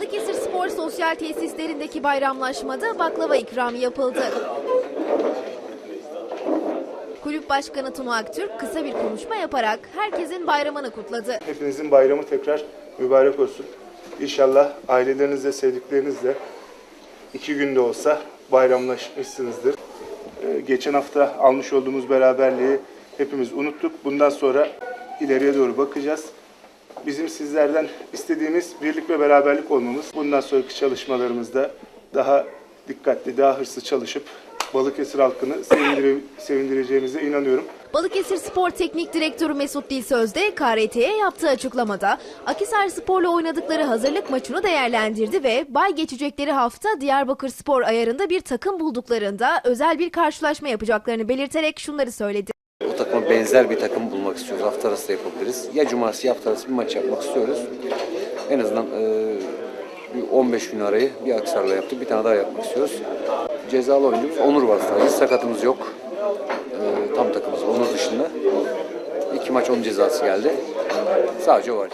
Balıkesir Spor Sosyal Tesislerindeki bayramlaşmada baklava ikramı yapıldı. Kulüp Başkanı Tuna Aktürk kısa bir konuşma yaparak herkesin bayramını kutladı. Hepinizin bayramı tekrar mübarek olsun. İnşallah ailelerinizle, sevdiklerinizle iki günde olsa bayramlaşmışsınızdır. Ee, Geçen hafta almış olduğumuz beraberliği hepimiz unuttuk. Bundan sonra ileriye doğru bakacağız. Bizim sizlerden istediğimiz birlik ve beraberlik olmamız. Bundan sonraki çalışmalarımızda daha dikkatli, daha hırslı çalışıp Balıkesir halkını sevindire- sevindireceğimize inanıyorum. Balıkesir Spor Teknik Direktörü Mesut Dilsöz de KRT'ye yaptığı açıklamada Akisar Spor'la oynadıkları hazırlık maçını değerlendirdi ve bay geçecekleri hafta Diyarbakır Spor ayarında bir takım bulduklarında özel bir karşılaşma yapacaklarını belirterek şunları söyledi. Benzer bir takım bulmak istiyoruz. Hafta arası da yapabiliriz. Ya cumartesi ya hafta arası bir maç yapmak istiyoruz. En azından e, bir 15 gün arayı bir Aksar'la yaptık. Bir tane daha yapmak istiyoruz. Cezalı oyuncumuz Onur sadece. Sakatımız yok. E, tam takımımız Onur dışında. İki maç onun cezası geldi. Sadece o var.